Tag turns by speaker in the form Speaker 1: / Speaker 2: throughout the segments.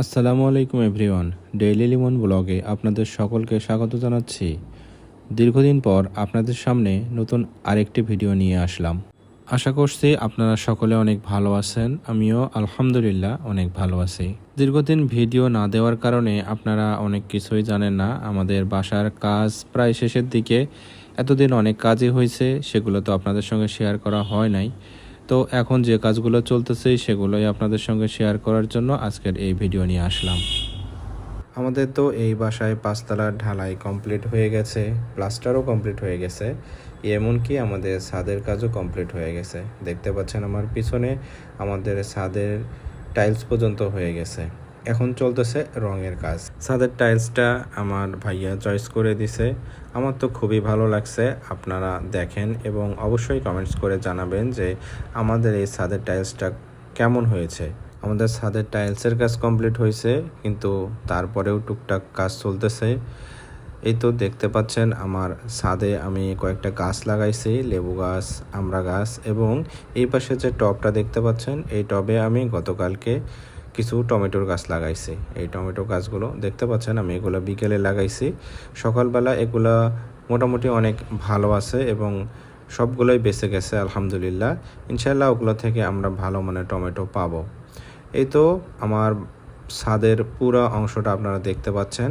Speaker 1: আসসালামু আলাইকুম everyone. Daily Limon ব্লগে আপনাদের সকলকে স্বাগত জানাচ্ছি। দীর্ঘদিন পর আপনাদের সামনে নতুন আরেকটি ভিডিও নিয়ে আসলাম। আশা করছি আপনারা সকলে অনেক ভালো আছেন, আমিও আলহামদুলিল্লাহ অনেক ভালো আছি। দীর্ঘদিন ভিডিও না দেওয়ার কারণে আপনারা অনেক কিছুই জানেন না। আমাদের বাসার কাজ প্রায় শেষের দিকে। এতদিন অনেক কাজই হয়েছে, সেগুলো তো আপনাদের সঙ্গে শেয়ার করা হয় নাই। তো এখন যে কাজগুলো চলতেছে, সেগুলোই আপনাদের সঙ্গে শেয়ার করার জন্য আজকের এই ভিডিও নিয়ে আসলাম। আমাদের তো এই বাসায় পাঁচতলা ঢালাই কমপ্লিট হয়ে গেছে প্লাস্টারও কমপ্লিট হয়ে গেছে, এমনকি আমাদের ছাদের কাজও কমপ্লিট হয়ে গেছে। দেখতে পাচ্ছেন আমার পিছনে আমাদের ছাদের টাইলস পর্যন্ত হয়ে গেছে। এখন চলতেছে রঙের কাজ। ছাদের টাইলসটা আমার ভাইয়া চয়েস করে দিছে। আমার তো খুবই ভালো লাগছে, আপনারা দেখেন এবং অবশ্যই কমেন্টস করে জানাবেন যে আমাদের এই ছাদের টাইলসটা কেমন হয়েছে। আমাদের ছাদের টাইলসের কাজ কমপ্লিট হয়েছে, কিন্তু তারপরেও টুকটাক কাজ চলতেছে। এই তো দেখতে পাচ্ছেন আমার ছাদে আমি কয়েকটা গাছ লাগাইছি, লেবু গাছ আমড়া গাছ এবং এই পাশে যে টবটা দেখতে পাচ্ছেন, এই টবে আমি গতকালকে কিছু টমেটোর গাছ লাগাইছি। এই টমেটো গাছগুলো দেখতে পাচ্ছেন আমি, এগুলো বিকেলে লাগাইছি। সকালবেলা এগুলা মোটামুটি অনেক ভালো আছে এবং সবগুলোই বেঁচে গেছে, আলহামদুলিল্লাহ। ইনশাল্লাহ ওগুলো থেকে আমরা ভালো মানে টমেটো পাবো। এই তো আমার ছাদের পুরো অংশটা আপনারা দেখতে পাচ্ছেন।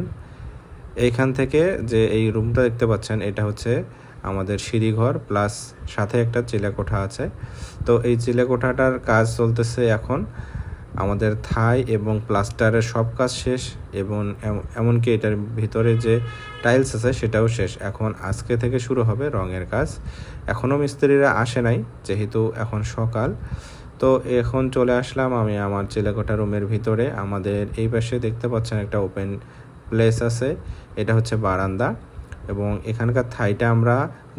Speaker 1: এইখান থেকে যে এই রুমটা দেখতে পাচ্ছেন, এটা হচ্ছে আমাদের সিঁড়িঘর, প্লাস সাথে একটা চিলেকোঠা আছে। তো এই চিলেকোঠাটার কাজ চলতেছে এখন আমাদের থাই এবং প্লাস্টারের সব কাজ শেষ এবং এমনকি এটার ভিতরে যে টাইলস আছে সেটাও শেষ। এখন আজকে থেকে শুরু হবে রঙের কাজ। এখনও মিস্ত্রিরা আসে নাই, যেহেতু এখন সকাল। তো এখন চলে আসলাম আমি আমার চিলেকোঠা রুমের ভিতরে। আমাদের এই পাশে দেখতে পাচ্ছেন একটা ওপেন প্লেস আছে, এটা হচ্ছে বারান্দা। এবং এখানকার থাইটা আমরা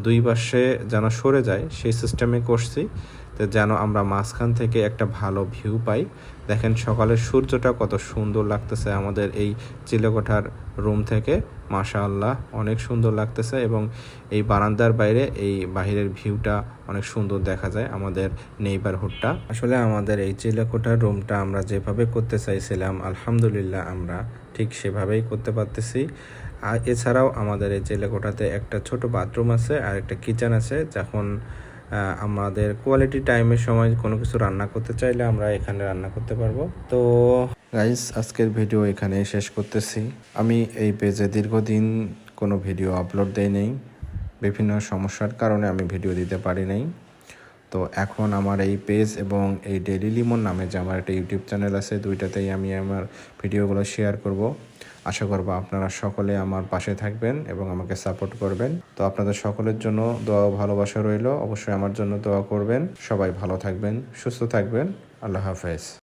Speaker 1: দুই পাশে যেন সরে যায়, সেই সিস্টেমে করছি। তো যেন আমরা মাঝখান থেকে একটা ভালো ভিউ পাই। দেখেন সকালের সূর্যটা কত সুন্দর লাগতেছে আমাদের এই চিলেকোঠার রুম থেকে। মাশাআল্লাহ, অনেক সুন্দর লাগতেছে এবং এই বারান্দার বাইরে এই বাহিরের ভিউটা অনেক সুন্দর দেখা যায় আমাদের নেইবারহুডটা আসলে আমাদের এই চিলেকোঠার রুমটা আমরা যেভাবে করতে চাইছিলাম, আলহামদুলিল্লাহ আমরা ঠিক সেভাবেই করতে পারতেছি। আর এছাড়াও আমাদের এই চিলেকোঠাতে একটা ছোট বাথরুম আছে আর একটা কিচেন আছে, যখন আমাদের কোয়ালিটি টাইমের সময় কোনো কিছু রান্না করতে চাইলে আমরা এখানে রান্না করতে পারব। তো গাইস আজকের ভিডিও এখানে শেষ করতেছি। আমি এই পেজে দীর্ঘদিন কোনো ভিডিও আপলোড দেই নেই। বিভিন্ন সমস্যার কারণে আমি ভিডিও দিতে পারি নাই। তো এখন আমার এই পেজ এবং এই ডেলি লিমন নামে যে আমার একটা ইউটিউব চ্যানেল আছে, দুইটাতেই আমি আমার ভিডিওগুলো শেয়ার করব। আশা করব আপনারা সকলে আমার পাশে থাকবেন এবং আমাকে সাপোর্ট করবেন। তো আপনাদের সকলের জন্য দোয়া ভালোবাসা রইল। অবশ্যই আমার জন্য দোয়া করবেন। সবাই ভালো থাকবেন, সুস্থ থাকবেন। আল্লাহ হাফেজ।